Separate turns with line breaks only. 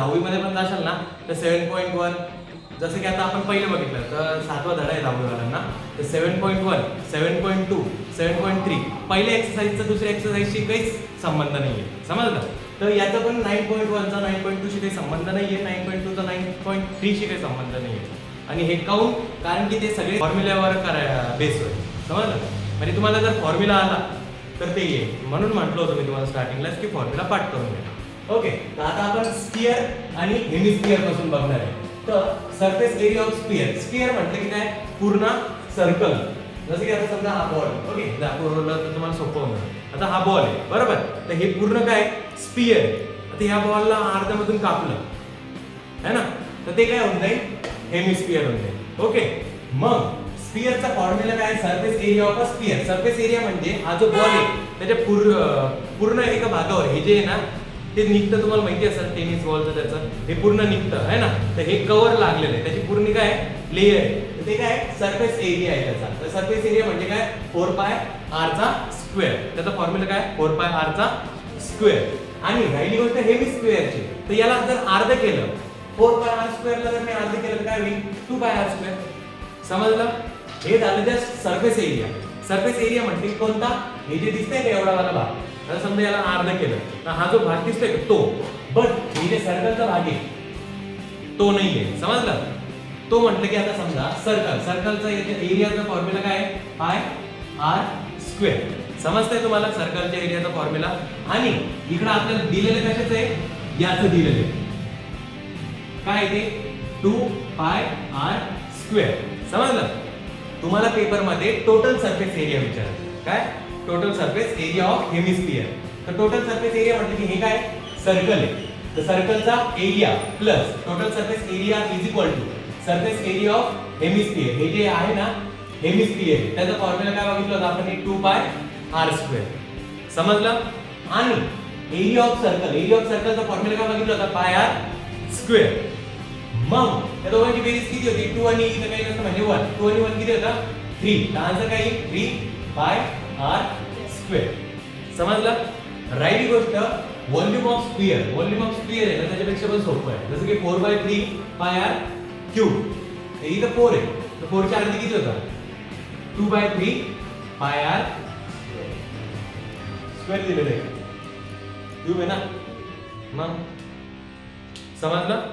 दहावीमध्ये पण जाशाल ना तर सेवन पॉईंट वन जसं की आता आपण पहिलं बघितलं तर सातवा धडा आहे दहावीवाल्यांना. तर seven point one seven point two seven point three पहिल्या एक्सरसाइजचा दुसऱ्या एक्सरसाइजशी काहीच संबंध नाही आहे समजलं? तर याचा पण नाईन पॉईंट वनचा नाईन पॉईंट टूशी काही संबंध नाही आहे नाईन पॉईंट टूचा नाईन पॉईंट थ्रीशी काही संबंध नाही आहे आणि हे काऊन? कारण की ते सगळे फॉर्म्युल्यावर कराय बेस होईल समजलं? म्हणजे तुम्हाला जर फॉर्म्युला आला तर ते येईल म्हणून म्हटलं होतं मी तुम्हाला स्टार्टिंगलाच की फॉर्म्युला पाठ करून घ्या. ओके तर आता आपण स्पियर आणि हेमिस्पियरपासून बघणार आहे. तर surface area of sphere sphere म्हटलं की काय? पूर्ण सर्कल जसं की आता समजा हा बॉल ओके दाखवलं तर तुम्हाला सोपं होणार. आता हा बॉल आहे बरोबर? तर हे पूर्ण काय? स्पियर आता ह्या बॉलला अर्ध्यामधून कापलं. है ना? तर ते काय होऊन जाईल? हेमिस्पियर होऊन जाईल. ओके मग स्पियरचा फॉर्म्युला काय? Surface area of a sphere surface area म्हणजे हा जो बॉल आहे त्याच्या पूर्ण पूर्ण एका भागावर हे जे आहे ना ते निघतं तुम्हाला माहिती असेल टेनिस बॉलचं त्याचं. हे पूर्ण निघतं आहे ना? तर हे कव्हर लागलेलं आहे. त्याची पूर्ण काय? लेयर आहे. ते काय? सरफेस एरिया आहे त्याचा. तर सरफेस एरिया म्हणजे काय? फोर पाय आरचा स्क्वेअर त्याचा फॉर्म्युला काय? फोर पाय आरचा स्क्वेअर आणि राहिली गोष्ट हेवी स्क्वेअरची तर याला जर अर्ध केलं फोर पाय आर स्क्वेअरला जर मी अर्ध केलं तर काय होईल? टू पाय आर स्क्वेअर समजलं? हे झालं just surface area surface area म्हणजे कोणता? हे जे दिसतंय का एवढा वाला भाग. आता समजा याला अर्ध केलं तर हा जो भाग दिसतोय तो. बट हे जे सर्कलचा भाग आहे तो नाहीये. समजलं? तो म्हटलं की आता समजा सर्कल सर्कलचा एरियाचा फॉर्म्युला काय आहे? पाय आर स्क्वेअर समजतंय तुम्हाला सर्कलच्या एरियाचा फॉर्म्युला आणि इकडं आपल्याला दिलेलं कशाचं आहे? याचं दिलेलं आहे. काय आहे ते? टू पाय आर स्क्वेअर समजलं? तुम्हाला पेपरमध्ये टोटल सर्फेस एरिया विचारत काय? Total surface area of hemisphere तर टोटल सरफेस एरिया म्हटलं की हे काय? सर्कल आहे. तर सर्कलचा area plus total surface area is equal to surface area of hemisphere हे जे आहे ना हेमिस्फियर त्याचा फॉर्म्युला काय बघितलं होतं आपण? टू पाय आर स्क्वेअर समजलं? आणि area of circle area of सर्कलचा formula काय बघितलं होता? पाय आर स्क्वेअर मग त्या दोघांची बेरीज किती होती? टू आणि e इथं काही नसतं म्हणजे वन टू आणि वन किती होता? थ्री आन्सर काय? थ्री बाय आर स्क्वेअर समजलं? राईट गोष्ट volume of sphere volume of sphere आहे ना त्याच्यापेक्षा पण सोपं आहे. जसं की four by three by R cube इथं फोर आहे. तर फोरच्या अर्धी किती होता? Two by three pi R square दिलेलं आहे. क्यूब आहे ना? मग? समजलं?